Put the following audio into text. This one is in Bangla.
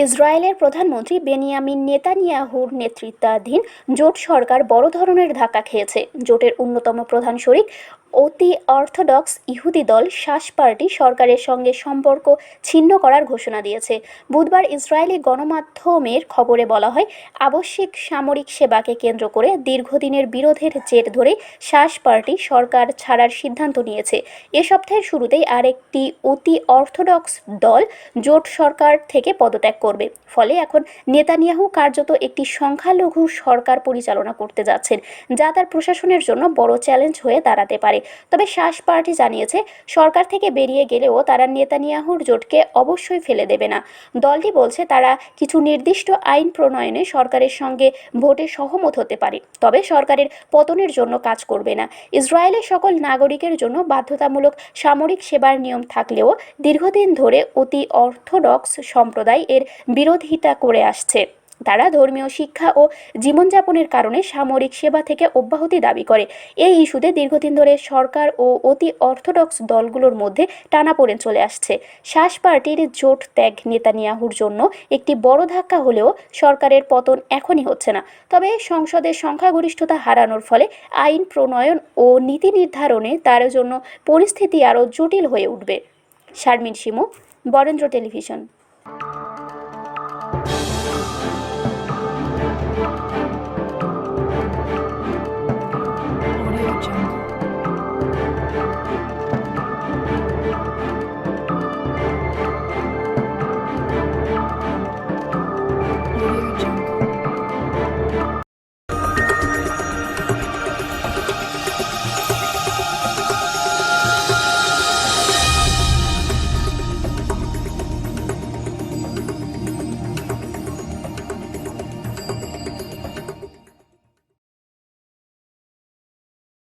ইসরায়েলের প্রধানমন্ত্রী বেনিয়ামিন নেতানিয়াহুর নেতৃত্বাধীন জোট সরকার বড় ধরনের ধাক্কা খেয়েছে। জোটের অন্যতম প্রধান শরিক অতি অর্থোডক্স ইহুদি দল শাস পার্টি সরকারের সঙ্গে সম্পর্ক ছিন্ন করার ঘোষণা দিয়েছে। বুধবার ইসরায়েলি গণমাধ্যমের খবরে বলা হয়, আবশ্যিক সামরিক সেবাকে কেন্দ্র করে দীর্ঘদিনের বিরোধের জের ধরে শাস পার্টি সরকার ছাড়ার সিদ্ধান্ত নিয়েছে। এ সপ্তাহের শুরুতেই আরেকটি অতি অর্থোডক্স দল জোট সরকার থেকে পদত্যাগ করবে। ফলে এখন নেতানিয়াহু কার্যত একটি সংখ্যালঘু সরকার পরিচালনা করতে যাচ্ছেন, যা তার প্রশাসনের জন্য বড় চ্যালেঞ্জ হয়ে দাঁড়াতে পারে। তবে শাস পার্টি জানিয়েছে, সরকার থেকে বেরিয়ে গেলেও তারা নেতানিয়াহুর জোটকে অবশ্যই ফেলে দেবে না। দলটি বলছে তারা কিছু নির্দিষ্ট আইন প্রণয়নে সরকারের সঙ্গে ভোটে সহমত হতে পারে, তবে সরকারের পতনের জন্য কাজ করবে না। ইসরায়েলের সকল নাগরিকের জন্য বাধ্যতামূলক সামরিক সেবার নিয়ম থাকলেও দীর্ঘদিন ধরে অতি অর্থোডক্স সম্প্রদায় এর বিরোধিতা করে আসছে। তারা ধর্মীয় শিক্ষা ও জীবনযাপনের কারণে সামরিক সেবা থেকে অব্যাহতি দাবি করে। এই ইস্যুতে দীর্ঘদিন ধরে সরকার ও অতি অর্থোডক্স দলগুলোর মধ্যে টানাপোড়েন চলে আসছে। শাস পার্টির জোট ত্যাগ নেতানিয়াহুর জন্য একটি বড় ধাক্কা হলেও সরকারের পতন এখনই হচ্ছে না। তবে সংসদের সংখ্যাগরিষ্ঠতা হারানোর ফলে আইন প্রণয়ন ও নীতি নির্ধারণে তার জন্য পরিস্থিতি আরও জটিল হয়ে উঠবে। শারমিন শিমু, বরেন্দ্র টেলিভিশন।